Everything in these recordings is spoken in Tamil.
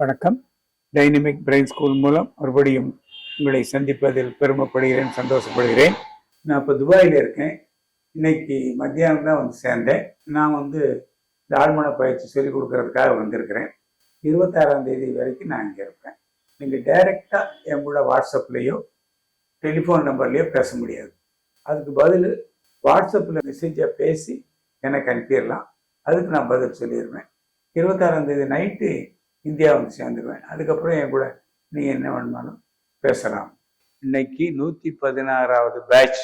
வணக்கம். டைனமிக் பிரெயின் ஸ்கூல் மூலம் மறுபடியும் உங்களை சந்திப்பதில் பெருமைப்படுகிறேன் சந்தோஷப்படுகிறேன். நான் இப்போ துபாயில் இருக்கேன். இன்னைக்கு மத்தியானம் தான் வந்து சேர்ந்தேன். நான் வந்து இந்த ஆழ்மன பயிற்சி சொல்லிக் கொடுக்கறதுக்காக வந்திருக்கிறேன். இருபத்தாறாம் தேதி வரைக்கும் நான் இங்கே இருப்பேன். நீங்கள் டைரெக்டாக என் கூட வாட்ஸ்அப்லேயோ டெலிஃபோன் நம்பர்லேயோ பேச முடியாது. அதுக்கு பதில் வாட்ஸ்அப்பில் மெசேஜை பேசி எனக்கு அனுப்பிடலாம். அதுக்கு நான் பதில் சொல்லிடுவேன் இருபத்தாறாம் தேதி நைட்டு இந்தியா வந்து சேர்ந்துருவேன் அதுக்கப்புறம் என் கூட நீ என்ன வேணுமாலும் பேசலாம். இன்னைக்கு நூற்றி பதினாறாவது பேட்ச்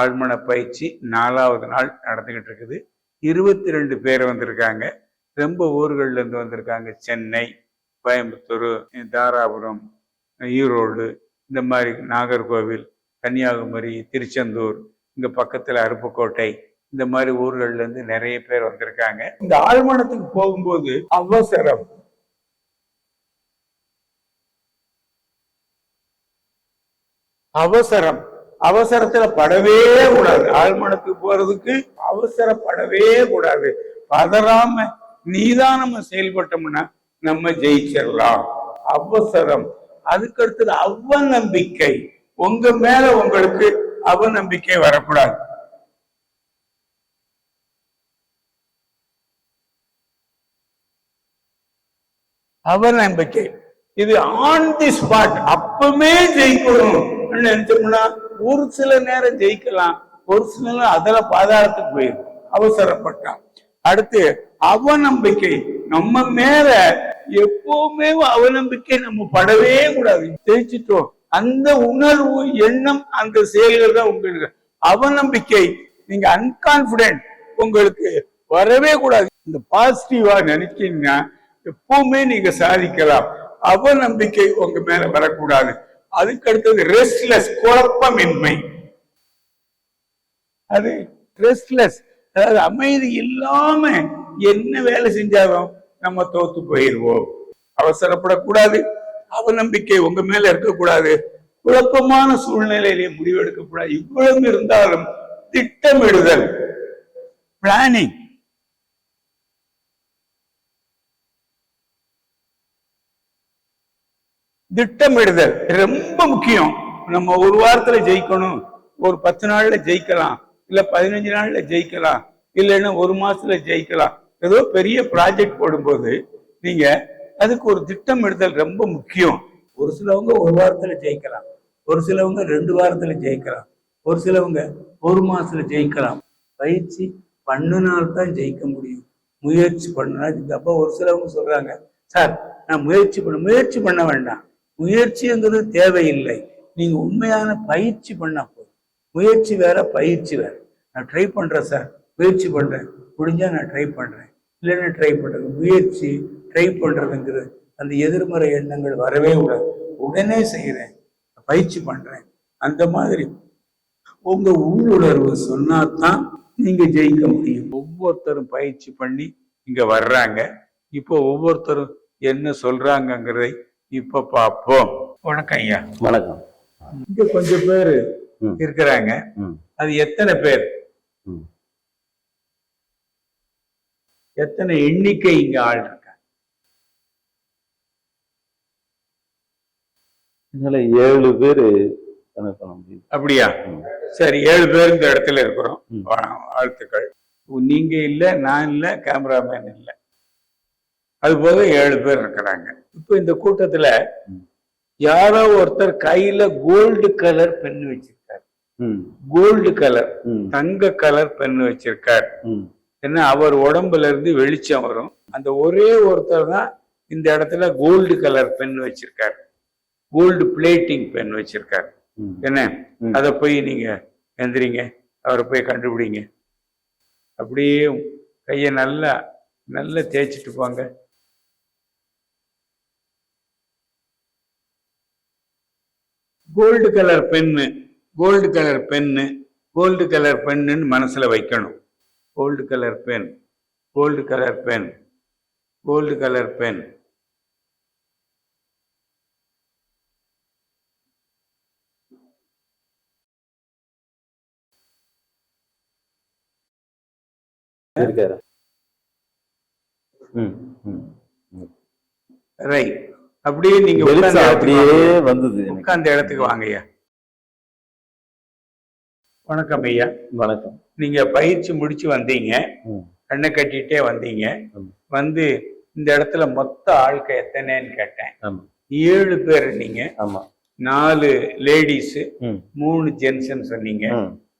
ஆழ்மன பயிற்சி நாலாவது நாள் நடந்துக்கிட்டு இருக்குது. இருபத்தி ரெண்டு பேர் வந்திருக்காங்க. ரொம்ப ஊர்கள்ல இருந்து வந்திருக்காங்க. சென்னை கோயம்புத்தூர் தாராபுரம் ஈரோடு இந்த மாதிரி நாகர்கோவில் கன்னியாகுமரி திருச்செந்தூர் இங்க பக்கத்துல அருப்புக்கோட்டை இந்த மாதிரி ஊர்கள்ல இருந்து நிறைய பேர் வந்திருக்காங்க. இந்த ஆழ்மனத்துக்கு போகும்போது அவசரம். அவசரம். அவசரத்துல படவே கூடாது. ஆழ்மனத்துக்கு போறதுக்கு அவசரப்படவே கூடாது. பதறாம நீதானம செயல்பட்டோம்னா நம்ம ஜெயிச்சிடலாம். அவசரம். அதுக்கு அடுத்தது அவநம்பிக்கை. உங்க மேல உங்களுக்கு அவநம்பிக்கை வரக்கூடாது. அவநம்பிக்கை. இது ஆன் தி ஸ்பாட் அப்பவே ஜெயிக்கணும். நினைச்சோம்னா ஒரு சில நேரம் ஜெயிக்கலாம். ஒரு சில நேரம் அதுல பாதாளத்துக்கு போயிடும் அவசரப்பட்டான். அடுத்து அவநம்பிக்கை. நம்ம மேல எப்பவுமே அவநம்பிக்கை நம்ம படவே கூடாது. ஜெயிச்சிட்டோம். அந்த உணர்வு எண்ணம் அந்த செயல்கள் தான் உங்களுக்கு. அவநம்பிக்கை. நீங்க அன்கான்பிடென்ட் உங்களுக்கு வரவே கூடாது. இந்த பாசிட்டிவா நினைச்சீங்கன்னா எப்பவுமே நீங்க சாதிக்கலாம். அவநம்பிக்கை உங்க மேல வரக்கூடாது. அதுக்கு அடுத்தது ரெஸ்ட்லெஸ் குழப்பமின்மை. அது ரெஸ்ட்லெஸ் அதாவது அமைதி இல்லாம என்ன வேலை செஞ்சாலும் நம்ம தோத்து போயிடுவோம். அவசரப்படக்கூடாது அவநம்பிக்கை உங்க மேல இருக்கக்கூடாது. குழப்பமான சூழ்நிலையிலே முடிவெடுக்கக்கூடாது. இவ்வளவு இருந்தாலும் திட்டமிடுதல் பிளானிங் திட்டமிடுதல் ரொம்ப முக்கியம். நம்ம ஒரு வாரத்துல ஜெயிக்கணும். ஒரு பத்து நாள்ல ஜெயிக்கலாம். இல்ல பதினஞ்சு நாள்ல ஜெயிக்கலாம். இல்லைன்னா ஒரு மாசத்துல ஜெயிக்கலாம். ஏதோ பெரிய ப்ராஜெக்ட் போடும்போது நீங்க அதுக்கு ஒரு திட்டமிடுதல் ரொம்ப முக்கியம். ஒரு சிலவங்க ஒரு வாரத்துல ஜெயிக்கலாம். ஒரு சிலவங்க ரெண்டு வாரத்துல ஜெயிக்கலாம். ஒரு சிலவங்க ஒரு மாசத்துல ஜெயிக்கலாம். பயிற்சி பண்ணினால்தான் ஜெயிக்க முடியும். முயற்சி பண்ணா அப்போ ஒரு சிலவங்க சொல்றாங்க சார் நான் முயற்சி பண்ண முயற்சி பண்ண வேண்டாம். முயற்சிங்கிறது தேவையில்லை. நீங்க உண்மையான பயிற்சி பண்ணா போதும். முயற்சி வேற பயிற்சி வேற. நான் ட்ரை பண்றேன் சார் முயற்சி பண்றேன். முடிஞ்சா நான் ட்ரை பண்றேன். இல்லைன்னா ட்ரை பண்றது. முயற்சி ட்ரை பண்றதுங்கிறது அந்த எதிர்மறை எண்ணங்கள் வரவே கூடாது. உடனே செய்யறேன் பயிற்சி பண்றேன். அந்த மாதிரி. உங்க உள்ளுணர்வு சொன்னாதான் நீங்க ஜெயிக்க முடியும். ஒவ்வொருத்தரும் பயிற்சி பண்ணி இங்க வர்றாங்க. இப்போ ஒவ்வொருத்தரும் என்ன சொல்றாங்கங்கிறதை இப்ப பார்ப்போம் வணக்கம் ஐயா. வணக்கம். இங்க கொஞ்சம் பேர். இருக்கிறாங்க. அது எத்தனை பேர். எத்தனை எண்ணிக்கை இங்க ஆள் இருக்காங்க? இதுல ஏழு பேரு அப்படியா. சரி ஏழு பேர் இந்த இடத்துல இருக்கிறோம். வாழ்த்துக்கள். நீங்க இல்ல நான் இல்ல கேமராமேன் இல்ல. அது போக ஏழு பேர் இருக்கிறாங்க. இப்ப இந்த கூட்டத்துல. யாரோ ஒருத்தர் கையில கோல்டு கலர் பென் வச்சிருக்காரு. கோல்டு கலர் தங்க கலர் பென் வச்சிருக்கார். ம், ஏன்னா அவர் உடம்புல இருந்து வெளிச்சம் வரும். அந்த ஒரே ஒருத்தர் தான் இந்த இடத்துல கோல்டு கலர் பென் வச்சிருக்கார். கோல்டு பிளேட்டிங் பென் வச்சிருக்கார். என்ன. அதை போய் நீங்க எந்திரிங்க. அவரை போய் கண்டுபிடிங்க. அப்படியே கையை நல்லா நல்லா தேய்ச்சிட்டு போங்க. Gold colour pen gold colour pen gold colour பென்னுன்னு மனசுல வைக்கணும். Gold colour pen gold colour pen gold colour pen. Right அப்படியே நீங்க அப்படியே. வந்தது. உட்கார்ந்த இடத்துக்கு வாங்க ஐயா வணக்கம் ஐயா. வணக்கம். நீங்க பயிற்சி முடிச்சு வந்தீங்க. கண்ணை கட்டிட்டே வந்தீங்க. வந்து இந்த இடத்துல மொத்த ஆட்க எத்தனைன்னு கேட்டேன். ஏழு பேர் நீங்க. ஆமா. நாலு லேடிஸ் மூணு ஜென்ஸ்ன்னு சொன்னீங்க.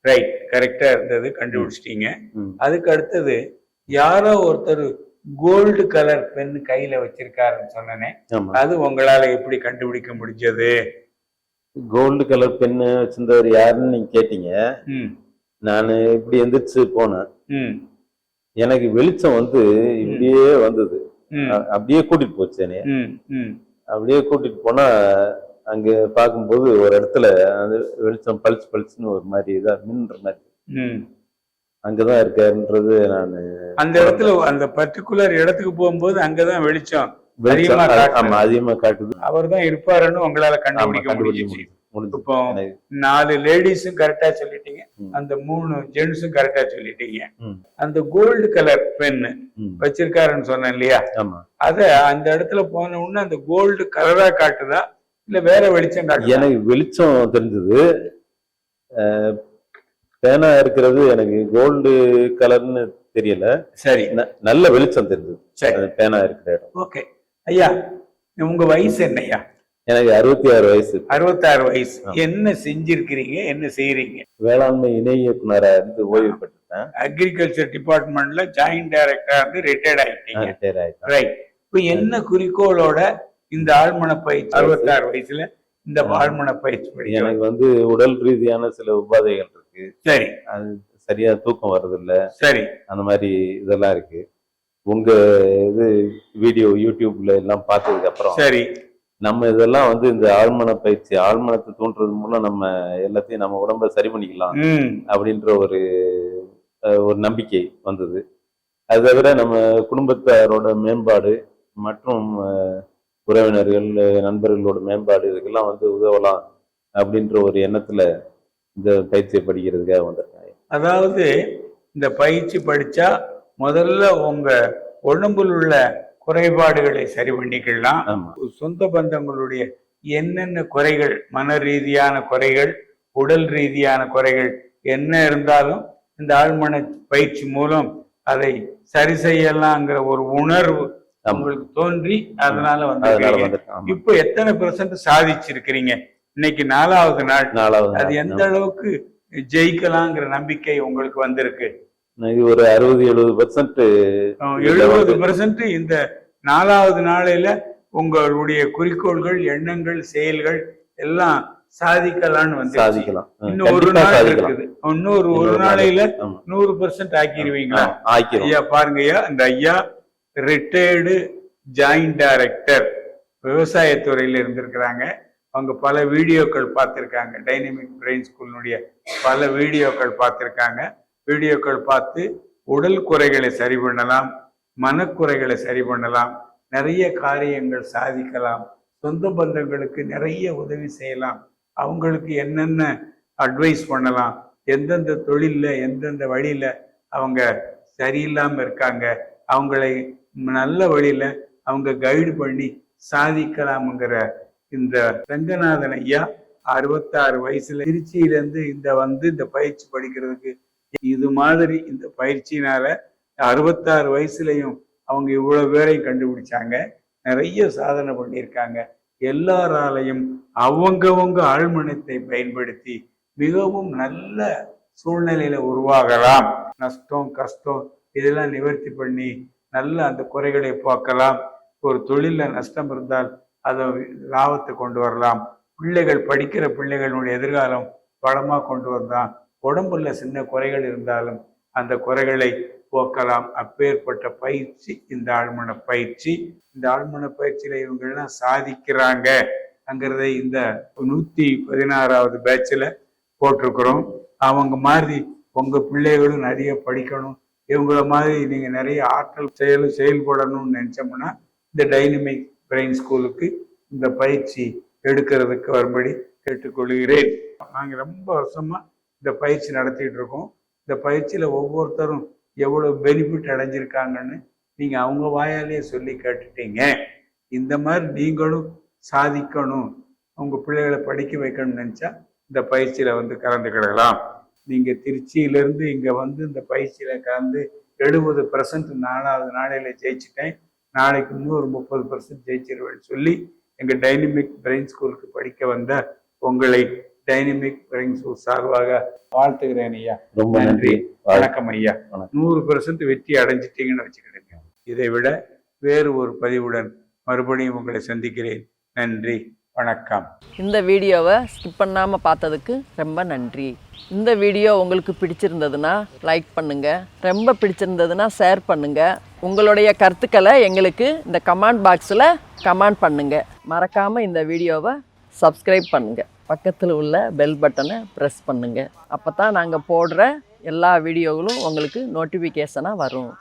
ரைட் கரெக்டா இருந்தது கண்டுபிடிச்சிட்டீங்க. அதுக்கு அடுத்தது யாரோ ஒருத்தர் கோல்டு கலர் பென் கையில வச்சிருக்காருன்னு சொன்னனே. அது உங்களால எப்படி கண்டுபிடிக்க முடிஞ்சது? கோல்டு கலர் பென்னு வச்சிருந்தவர் யாருன்னு நீங்க கேட்டீங்க. நான் இப்படி எந்திரிச்சு போனேன். எனக்கு வெளிச்சம் வந்து இப்படியே வந்தது. அப்படியே கூட்டிட்டு போச்சு என்னைய ம் ம். அப்படியே கூட்டிட்டு போனா அங்க பார்க்கும்போது ஒரு இடத்துல அந்த வெளிச்சம் பளிச்சு பளிச்சுன்னு ஒரு மாதிரி இதா மின்னுற மாதிரி. அங்கதான் இருக்காருன்றது நான் அந்த இடத்துல அந்த பர்டிகுலர் இடத்துக்கு போகும்போது அங்கதான் வெளிச்சம் அதிகமா. ஆமா அதிகமா காட்டுது. அவர் தான் இருப்பாருன்னு உங்களால கண்டுபிடிக்க முடிஞ்சிச்சு. இப்போ நாலு லேடிஸும் கரெக்டா சொல்லிட்டீங்க. அந்த மூணு ஜென்ஸும் கரெக்டா சொல்லிட்டீங்க. அந்த கோல்டு கலர் ம். வச்சிருக்காருன்னு சொன்னேன் இல்லையா? ஆமா. அத அந்த இடத்துல போன உடனே அந்த கோல்டு கலரா காட்டுதா? இல்ல வேற வெளிச்சம் காட்டுதா? எனக்கு வெளிச்சம் தெரிஞ்சது. பேனா இருக்கிறது எனக்கு கோல்டு கலர்னு தெரியல. சரி. நல்ல வெளிச்சம் தெரிஞ்சது. சரி. பேனா இருக்கிற இடம். ஓகே. ஐயா உங்க வயசு என்னய்யா எனக்கு அறுபத்தி ஆறு வயசு. அறுபத்தாறு வயசு. என்ன செஞ்சிருக்கிறீங்க? என்ன செய்யறீங்க வேளாண்மை இணை இயக்குனரா இருந்து ஓய்வு பெற்றுட்டேன். அக்ரிகல்ச்சர் டிபார்ட்மெண்ட்ல ஜாயிண்ட் டைரக்டரா இருந்து ரிட்டையர்ட் ஆயிட்டீங்க. ரிட்டையர் ஆயிட்டேன். ரைட் இப்போ என்ன குறிக்கோளோட இந்த ஆழ்மன பயிற்சி அறுபத்தாறு வயசுல? இந்த ஆழ்மன பயிற்சி எனக்கு வந்து உடல் ரீதியான சில உபாதைகள் இருக்கு. சரி. அது சரியா தூக்கம் வர்றதில்ல. சரி. அந்த மாதிரி இதெல்லாம் இருக்கு. உங்க இது வீடியோ யூடியூப்ல எல்லாம் பார்த்ததுக்கு அப்புறம் சரி. நம்ம இதெல்லாம் வந்து இந்த ஆழ்மன பயிற்சி ஆழ்மனத்தை தூண்டுறது மூலம் நம்ம எல்லாத்தையும் நம்ம உடம்ப சரி பண்ணிக்கலாம் அப்படின்ற ஒரு ஒரு நம்பிக்கை வந்தது. அது தவிர நம்ம குடும்பத்தாரோட மேம்பாடு மற்றும் உறவினர்கள் நண்பர்களோட மேம்பாடு இதுக்கெல்லாம் வந்து உதவலாம் அப்படின்ற ஒரு எண்ணத்துல இந்த பயிற்சியை படிக்கிறதுக்காக வந்திருக்கேன் அதாவது இந்த பயிற்சி படிச்சா முதல்ல உங்க உடம்புல உள்ள குறைபாடுகளை சரி பண்ணிக்கலாம். சொந்த பந்தங்களுடைய என்னென்ன குறைகள் மன ரீதியான குறைகள் உடல் ரீதியான குறைகள் என்ன இருந்தாலும் இந்த ஆழ்மன பயிற்சி மூலம் அதை சரி செய்யலாங்கிற ஒரு உணர்வு. உங்களுக்கு தோன்றி அதனால வந்து. இப்போ எத்தனை பெர்சன்ட் சாதிச்சிருக்கிறீங்க? இன்னைக்கு நாலாவது நாள். நாலாவது அது. எந்த அளவுக்கு ஜெயிக்கலாங்கிற நம்பிக்கை உங்களுக்கு வந்திருக்கு? ஒரு அறுபது எழுபது பர்சன்ட் எழுபது பெர்சன்ட் இந்த நாலாவது நாளையில உங்களுடைய குறிக்கோள்கள் எண்ணங்கள் செயல்கள் எல்லாம் சாதிக்கலாம்னு வந்து சாதிக்கலாம். இன்னும் ஒரு நாள் இருக்குது. இன்னொரு ஒரு. நாளையில. நூறு பெர்சன்ட் ஆக்கிடுவீங்களா ஐயா பாருங்க ஐயா இந்த ஐயா ரிட்டையர்டு ஜாயிண்ட் டைரக்டர் விவசாயத்துறையில இருந்திருக்கிறாங்க. அவங்க பல வீடியோக்கள் பார்த்திருக்காங்க. டைனமிக் பிரெயின் ஸ்கூலினுடைய பல வீடியோக்கள் பார்த்திருக்காங்க. வீடியோக்கள் பார்த்து உடல் குறைகளை சரி பண்ணலாம் மனக்குறைகளை சரி பண்ணலாம் நிறைய காரியங்கள் சாதிக்கலாம் சொந்த பந்தங்களுக்கு நிறைய உதவி செய்யலாம் அவங்களுக்கு என்னென்ன அட்வைஸ் பண்ணலாம் எந்தெந்த தொழிலில் எந்தெந்த வழியில் அவங்க சரியில்லாமல் இருக்காங்க அவங்களை நல்ல வழியில் அவங்க கைடு பண்ணி சாதிக்கலாம்ங்கிற இந்த ரங்கநாதன் ஐயா அறுபத்தாறு வயசுல திருச்சியில இருந்து இந்த வந்து இந்த பயிற்சி படிக்கிறதுக்கு இது மாதிரி இந்த பயிற்சியினால அறுபத்தாறு வயசுலயும் அவங்க இவ்வளவு பேரையும் கண்டுபிடிச்சாங்க. நிறைய சாதனை பண்ணியிருக்காங்க. எல்லாராலையும் அவங்கவங்க ஆழ்மனத்தை பயன்படுத்தி மிகவும் நல்ல சூழ்நிலையில உருவாகலாம். நஷ்டம் கஷ்டம் இதெல்லாம் நிவர்த்தி பண்ணி நல்ல அந்த குறைகளை போக்கலாம் ஒரு தொழில நஷ்டம் இருந்தால் அதை லாபத்தை கொண்டு வரலாம். பிள்ளைகள் படிக்கிற பிள்ளைகளுடைய எதிர்காலம் பலமாக கொண்டு வரலாம் உடம்புல சின்ன குறைகள் இருந்தாலும் அந்த குறைகளை போக்கலாம். அப்பேற்பட்ட பயிற்சி இந்த ஆழ்மன பயிற்சி. இந்த ஆழ்மன பயிற்சியில இவங்கெல்லாம் சாதிக்கிறாங்க அங்கிறத இந்த நூத்தி பதினாறாவது பேட்ச்ல போட்டிருக்கிறோம். அவங்க மாதிரி உங்க பிள்ளைகளும் நிறைய படிக்கணும். இவங்கள மாதிரி நீங்க நிறைய ஆற்றல் செயல் செயல்படணும்னு நினைச்சோம்னா இந்த டைனமிக் பிரெயின் ஸ்கூலுக்கு இந்த பயிற்சி எடுக்கிறதுக்கு வரும்படி கேட்டுக்கொள்கிறேன். நாங்கள் ரொம்ப வருஷமாக இந்த பயிற்சி நடத்திட்டு இருக்கோம். இந்த பயிற்சியில் ஒவ்வொருத்தரும் எவ்வளோ பெனிஃபிட் அடைஞ்சிருக்காங்கன்னு நீங்கள் அவங்க வாயாலேயே சொல்லி கேட்டுட்டீங்க. இந்த மாதிரி நீங்களும் சாதிக்கணும். உங்கள் பிள்ளைகளை படிக்க வைக்கணும்னு நினச்சா இந்த பயிற்சியில் வந்து கலந்துக்கிடலாம் நீங்கள் திருச்சியிலேருந்து இங்கே வந்து இந்த பயிற்சியில் கலந்து எழுபது பர்சன்ட் நாலாவது நாளையில் ஜெயிச்சிட்டேன். நாளைக்கு இன்னொரு முப்பது பர்சன்ட் ஜெயிச்சிருவேன்னு சொல்லி எங்க டைனமிக் பிரெயின் ஸ்கூலுக்கு படிக்க வந்த உங்களை டைனமிக் பிரெயின் ஸ்கூல் சார்பாக வாழ்த்துகிறேன் ஐயா. ரொம்ப நன்றி. வணக்கம் ஐயா. நூறு பெர்சன்ட் வெற்றி அடைஞ்சிட்டீங்கன்னு வச்சுக்கிடுங்க. இதை விட வேறு ஒரு பதிவுடன் மறுபடியும் உங்களை சந்திக்கிறேன். நன்றி. வணக்கம். இந்த வீடியோவை ஸ்கிப் பண்ணாமல் பார்த்ததுக்கு ரொம்ப நன்றி. இந்த வீடியோ உங்களுக்கு பிடிச்சிருந்ததுன்னா லைக் பண்ணுங்கள் ரொம்ப பிடிச்சிருந்ததுன்னா ஷேர் பண்ணுங்கள் உங்களுடைய கருத்துக்களை எங்களுக்கு இந்த கமெண்ட் பாக்ஸில் கமெண்ட் பண்ணுங்கள் மறக்காமல் இந்த வீடியோவை சப்ஸ்கிரைப் பண்ணுங்கள் பக்கத்தில் உள்ள பெல் பட்டனை ப்ரெஸ் பண்ணுங்கள் அப்போ தான் நாங்கள் போடுற எல்லா வீடியோகளும் உங்களுக்கு நோட்டிஃபிகேஷனாக வரும்.